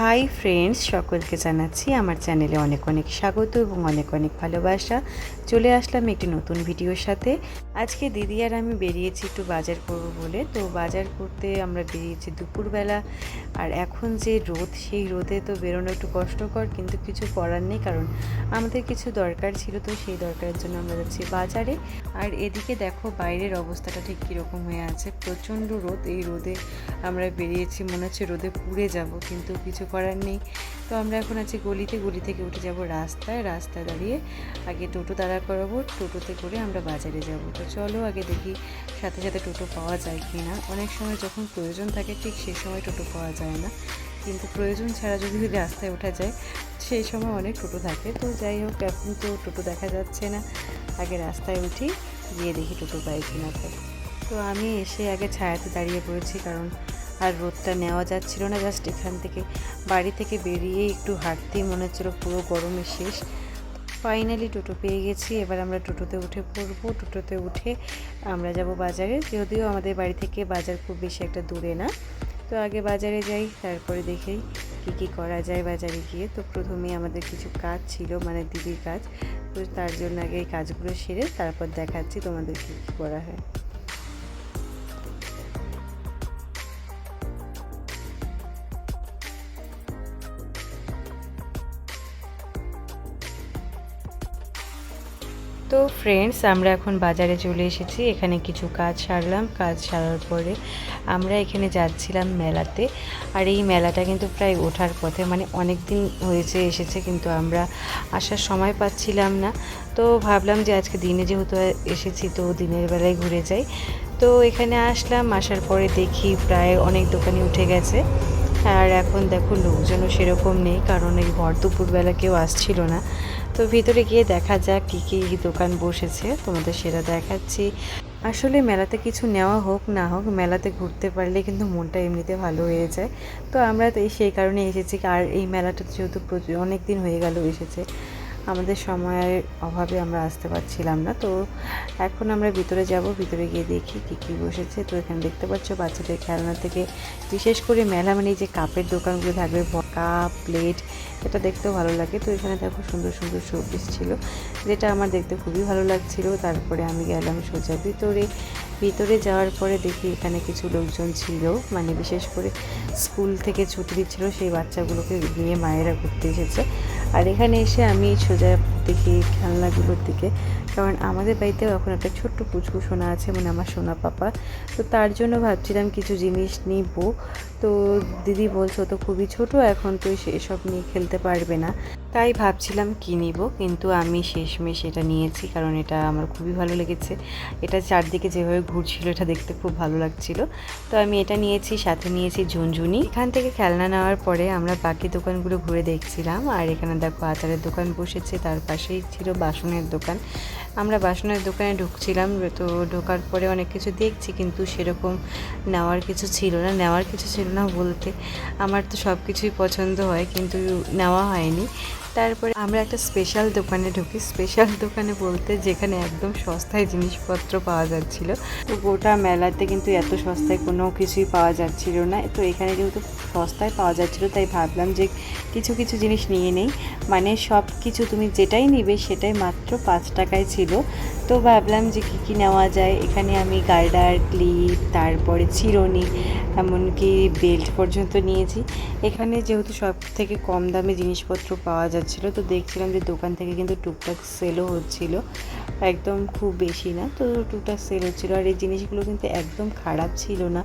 Hi friends সকলকে জানাচ্ছি আমার চ্যানেলে অনেক অনেক স্বাগত এবং অনেক অনেক ভালোবাসা। চলে আসলাম একটি নতুন ভিডিওর সাথে। আজকে দিদি আর আমি বেরিয়েছি একটু বাজার করব বলে। তো বাজার করতে আমরা বেরিয়েছি দুপুরবেলা। আর এখন যে রোদ, সেই রোদে তো বেরোনো একটু কষ্টকর, কিন্তু কিছু করার নেই কারণ আমাদের কিছু দরকার ছিল। তো সেই দরকারের জন্য আমরা যাচ্ছি বাজারে। আর এদিকে দেখো বাইরের অবস্থাটা ঠিক কীরকম হয়ে আছে। প্রচণ্ড রোদ। এই রোদে আমরা বেরিয়েছি, মনে হচ্ছে রোদে পুড়ে যাব, কিন্তু কিছু করার নেই। তো আমরা এখন আছি গলিতে, গলি থেকে উঠে যাব রাস্তায়। রাস্তায় দাঁড়িয়ে আগে টোটো দাঁড়া করাবো। টোটোতে করে আমরা বাজারে যাব। তো চলো আগে দেখি সাথে সাথে টোটো পাওয়া যায় কি না অনেক সময় যখন প্রয়োজন থাকে ঠিক সেই সময় টোটো পাওয়া যায় না। কিন্তু প্রয়োজন ছাড়া যদি রাস্তায় ওঠা যায়, সেই সময় অনেক টোটো থাকে। তো যাই হোক, এখন তো টোটো দেখা যাচ্ছে না। আগে রাস্তায় উঠি, গিয়ে দেখি টোটো পাই কিনা। পাই তো আমি এসে আগে ছায়াতে দাঁড়িয়ে পড়েছি কারণ আর রোদটা নেওয়া যাচ্ছিল না জাস্ট এখান থেকে বাড়ি থেকে বেরিয়ে একটু হাঁটতেই মনে হচ্ছিল পুরো গরমে শেষ। ফাইনালি টোটো পেয়ে গেছি, এবার আমরা টোটোতে উঠে পড়ব। টোটোতে উঠে আমরা যাব বাজারে, যদিও আমাদের বাড়ি থেকে বাজার খুব বেশি একটা দূরে না। তো আগে বাজারে যাই, তারপরে দেখেই কী কী করা যায় বাজারে গিয়ে। তো প্রথমে আমাদের কিছু কাজ ছিল মানে দিদির কাজ। তো তার জন্য আগে এই কাজগুলো সেরে তারপর দেখাচ্ছি তোমাদের কী কী করা হয়। তো ফ্রেন্ডস আমরা এখন বাজারে চলে এসেছি। এখানে কিছু কাজ সারলাম। কাজ সারার পরে আমরা এখানে যাচ্ছিলাম মেলাতে। আর এই মেলাটা কিন্তু প্রায় ওঠার পথে মানে অনেক দিন হয়েছে, এসেছে, কিন্তু আমরা আসার সময় পাচ্ছিলাম না। তো ভাবলাম যে আজকে দিনে যেহেতু এসেছি, তো দিনের বেলায় ঘুরে যাই। তো এখানে আসলাম, আসার পরে দেখি প্রায় অনেক দোকানে উঠে গেছে। আর এখন দেখো লোকজনও সেরকম নেই, কারণ এই ভর দুপুরবেলা কেউ আসছিল না। তো ভিতরে গিয়ে দেখা যাক কী কী দোকান বসেছে, তোমাদের সেটা দেখাচ্ছি। আসলে মেলাতে কিছু নেওয়া হোক, না হোক, মেলাতে ঘুরতে পারলে কিন্তু মনটা এমনিতে ভালো হয়ে যায়। তো আমরা তো সেই কারণে এসেছি, আর এই মেলাটা যেহেতু অনেক দিন হয়ে গেল এসেছে। আমাদের সময়ের অভাবে আমরা আসতে পারছিলাম না। তো এখন আমরা ভিতরে যাব, ভিতরে গিয়ে দেখি কী কী বসেছে। তো এখানে দেখতে পাচ্ছ বাচ্চাদের খেলনা থেকে বিশেষ করে মেলা মানে যে কাপের দোকানগুলো থাকবে কাপ প্লেট, এটা দেখতেও ভালো লাগে। তো এখানে দেখো সুন্দর সুন্দর শোপিস ছিল, যেটা আমার দেখতে খুবই ভালো লাগছিল। তারপরে আমি গেলাম সোজা ভিতরে। ভিতরে যাওয়ার পরে দেখি এখানে কিছু লোকজন ছিল মানে বিশেষ করে স্কুল থেকে ছুটি দিচ্ছিল সেই বাচ্চাগুলোকে নিয়ে মায়েরা ঘুরতে এসেছে। আর এখানে এসে আমি সোজা দেখি খেলনাগুলোর দিকে। কারণ আমাদের বাড়িতেও এখন একটা ছোট্ট পুচকু সোনা আছে মানে আমার সোনা পাপা। তো তার জন্য ভাবছিলাম কিছু জিনিস নিব। তো দিদি বলছো তো খুবই ছোট এখন, তো এসব নিয়ে খেলতে পারবে না। তাই ভাবছিলাম কী নিব, কিন্তু আমি শেষমেশ এটা নিয়েছি কারণ এটা আমার খুবই ভালো লেগেছে। এটা চারদিকে যেভাবে ঘুরছিল, এটা দেখতে খুব ভালো লাগছিল। তো আমি এটা নিয়েছি, সাথে নিয়েছি ঝুনঝুনি। এখান থেকে খেলনা নেওয়ার পরে আমরা বাকি দোকানগুলো ঘুরে দেখছিলাম। আর এখানে দেখো আচারের দোকান বসেছে, তার পাশেই ছিল বাসনের দোকান। আমরা বাসনের দোকানে ঢুকছিলাম, তো ঢোকার পরে অনেক কিছু দেখছি, কিন্তু সেরকম নেওয়ার কিছু ছিল না। নেওয়ার কিছু ছিল না বলতে আমার তো সব কিছুই পছন্দ হয়, কিন্তু নেওয়া হয়নি। তারপরে আমরা একটা স্পেশাল দোকানে ঢুকি। স্পেশাল দোকানে বলতে যেখানে একদম সস্তায় জিনিসপত্র পাওয়া যাচ্ছিল। তো গোটা মেলাতে কিন্তু এত সস্তায় কোনো কিছুই পাওয়া যাচ্ছিল না। তো এখানে যেহেতু সস্তায় পাওয়া যাচ্ছিল, তাই ভাবলাম যে কিছু কিছু জিনিস নিয়ে নেই। মানে সব কিছু তুমি যেটাই নিবে সেটাই মাত্র পাঁচ টাকায় ছিল। তো ভাবলাম যে কী কী নেওয়া যায়। এখানে আমি গার্ডার, ক্লিপ, তারপরে চিরুনি, এমনকি বেল্ট পর্যন্ত নিয়েছি। এখানে যেহেতু সব থেকে কম দামে জিনিসপত্র পাওয়া যাচ্ছিল, তো দেখছিলাম যে দোকান থেকে কিন্তু টুকটাক সেলও হচ্ছিল। একদম খুব বেশি না, তো টুকটাক সেল হচ্ছিল। আর এই জিনিসগুলো কিন্তু একদম খারাপ ছিল না,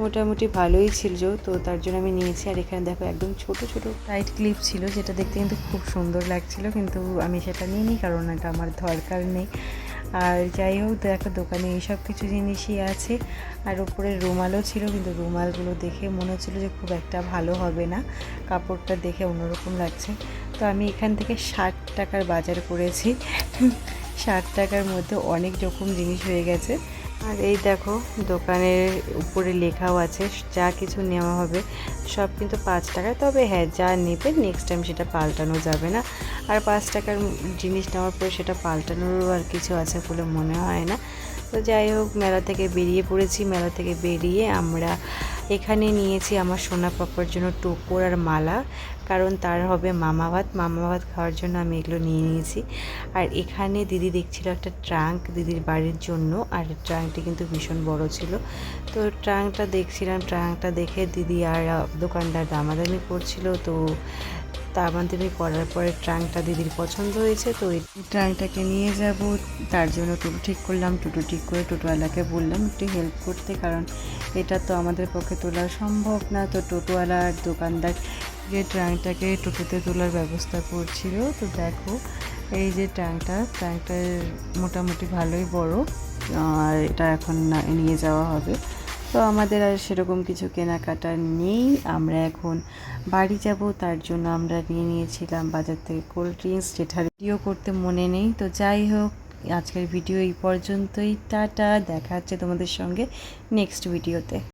মোটামুটি ভালোই ছিল, তো তার জন্য আমি নিয়েছি। আর এখানে দেখো একদম ছোট ছোট টাইট ক্লিপ ছিল, যেটা দেখতে কিন্তু খুব সুন্দর লাগছিল, কিন্তু আমি সেটা নিইনি, কারণ এটা আমার দরকার নেই। আর যাই হোক, দেখো দোকানে এইসব কিছু জিনিসই আছে। আর ওপরে রুমালও ছিল, কিন্তু রুমালগুলো দেখে মনে হচ্ছিল যে খুব একটা ভালো হবে না। কাপড়টা দেখে অন্যরকম লাগছে। তো আমি এখান থেকে ষাট টাকার বাজার করেছি। ষাট টাকার মধ্যে অনেক রকম জিনিস হয়ে গেছে। আর এই দেখো, দোকানের উপরে লেখাও আছে, যা কিছু নেওয়া হবে, সব কিন্তু পাঁচ টাকায়। তবে হ্যাঁ যা নেবে নেক্সট টাইম সেটা পাল্টানো যাবে না। আর পাঁচ টাকার জিনিস নেওয়ার পরে সেটা পাল্টানোরও আর কিছু আছে বলে মনে হয় না। তো যাই হোক, মেলা থেকে বেরিয়ে পড়েছি। মেলা থেকে বেরিয়ে আমরা এখানে নিয়েছি আমার সোনা পাপার জন্য টোপর আর মালা, কারণ তার হবে মামা ভাত। মামা ভাত খাওয়ার জন্য আমি এগুলো নিয়ে নিয়েছি। আর এখানে দিদি দেখছিল একটা ট্রাঙ্ক দিদির বাড়ির জন্য, আর ট্রাঙ্কটি কিন্তু ভীষণ বড় ছিল। তো ট্রাঙ্কটা দেখছিলাম, ট্রাঙ্কটা দেখে দিদি আর দোকানদার দামাদামি করছিল। তো দামাদামি করার পরে ট্রাঙ্কটা দিদির পছন্দ হয়েছে, তো এই ট্রাঙ্কটাকে নিয়ে যাব। তার জন্য টোটো ঠিক করলাম, টোটো ঠিক করে টোটোওয়ালাকে বললাম, একটু হেল্প করতে, কারণ এটা তো আমাদের পক্ষে তোলা সম্ভব না। তো টোটোওয়ালা আর দোকানদার যে ট্রাঙ্কটাকে টোটোতে তোলার ব্যবস্থা করছিল, তো দেখো এই যে ট্রাঙ্কটা ট্রাঙ্কটা মোটামুটি ভালোই বড়, আর এটা এখন নিয়ে যাওয়া হবে। তো আমাদের আর সেরকম কিছু কেনাকাটা নেই। আমরা এখন বাড়ি যাব, তার জন্য আমরা নিয়ে নিয়েছিলাম বাজার থেকে কোল্ড ড্রিঙ্কস, যেটা ভিডিও করতে মনে নেই। তো যাই হোক, আজকের ভিডিও এই পর্যন্তই। টাটা, দেখা হচ্ছে তোমাদের সঙ্গে নেক্সট ভিডিওতে।